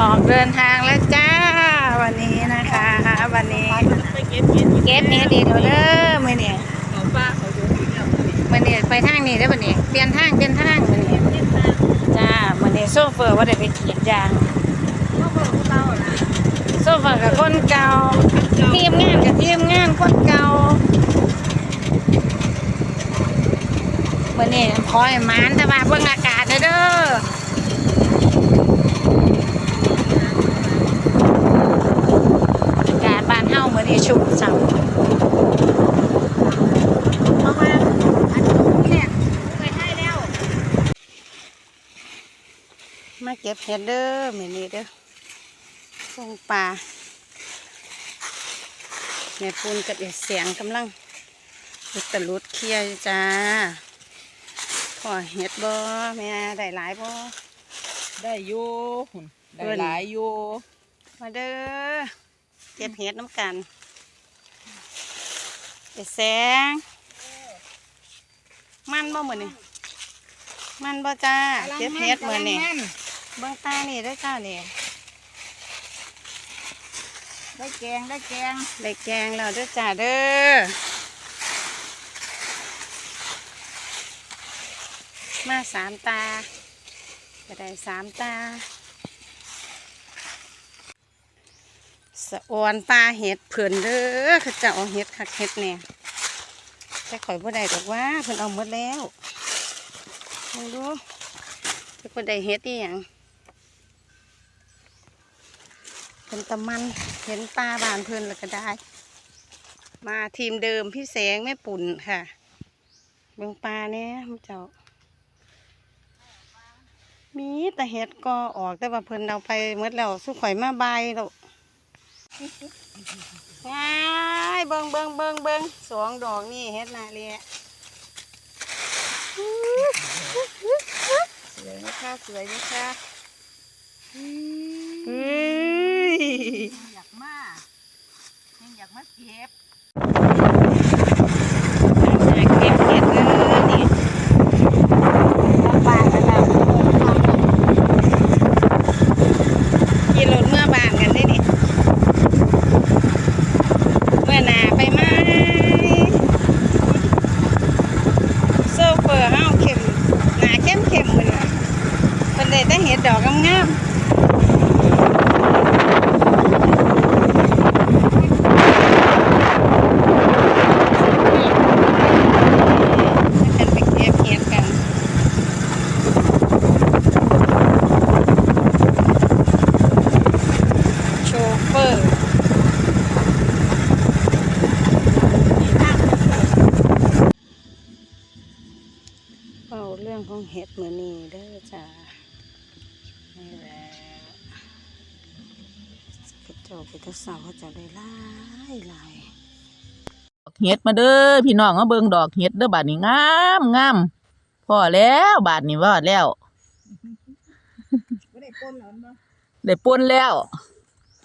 ออกเดินทางแล้วจ้า วันนี้นะคะ วันนี้เก็บเนี้ดีเดี๋ยวเด้อมื่อนี้เขาเนอีกแล้วมื่อนี้ไปทางนี้ได้อมื่อนี้เปลี่ยนทางเปลี่ยนทางมื่อนี้จ้ามื่อนี้โซเฟอร์ว่าได้ไปกรีดยางเขาบอกพวกเราโซเฟอร์กับคนเก่าทีมงานกับทีมงานคนเก่ามื่อนี้ขอให้หมานแต่ว่าเบิ่งอากาศเด้อากาศบ้านเฮามื่อนี้ ชุ่มฉ่ำเอามาอันนี้เนี่ยไปให้แล้ว มาเก็บเห็ดเด้อมื้อนี้เด้อส่งปลาแม่ปูนกับเด็ดเสียงกำลังอุตลุดเคลียจ้าพอเห็ดบ่แม่ได้หลายบ่ได้อยู่ได้หลายอยู่มาเด้อเก็บเห็ดน้ำกัน เด็ดแสง มันบ่มื้อนี้มันบ่จ้าเก็บเห็ดมื้อนี้เบิ่งตานี่เด้อจ้านี่ได้แกงได้แกงได้แกงแล้วเด้อจ้าเด้อมาสามตาก็ได้สามตา สะออนปลาเห็ดเผื่นเด้อเขาจะเอาเห็ดคักเห็ดแหน่ยแต่ข่อยบ่ได้ดอกว่าเพิ่นเอาหมดแล้วมองดูเพิ่นบ่ได้เห็ดอีหยังเพิ่นตะมันเห็นปลาบานเพิ่นแล้วก็ได้ มาทีมเดิมพี่แสงแม่ปุ่นค่ะเบิ่งปลาเนี่ยมันเจ้ามีแต่เห็ดก็ออกแต่ว่าเพิ่นเอาไปหมดแล้วสุข่อยมาบายแล้ว ง่ายเบิ่งเบิ่งเบิ่งเบิ่งสองดอกนี่เห็ดนาเลียสวยไหมคะสวยไหมคะเฮ้ยอยากมายังอยากมาเก็บ มาเก็บเห็ดเด้อนี่บ้านกันแล้วขี่รถเมื่อบานกันได้นี่เมื่อหนาไปไหมโซเฟอร์เฮาเข้มหนาเข้มเข้มๆมันน่ะเป็นไดอกงามๆกันไปเก็บเห็ดกันโชเฟอร์เอาเรื่องของเห็ดมือนี้เด้อ กระเจกกระเสาเขาจะได้หลายหลายเห็ดมาเด้อพี่น้องมาเบิ่งดอกเห็ดเด้อบาดนี้งามงามพอแล้วบาดนี้ว่าแล้วไม่ได้ก้นหรอเนาะได้ป่นแล้ว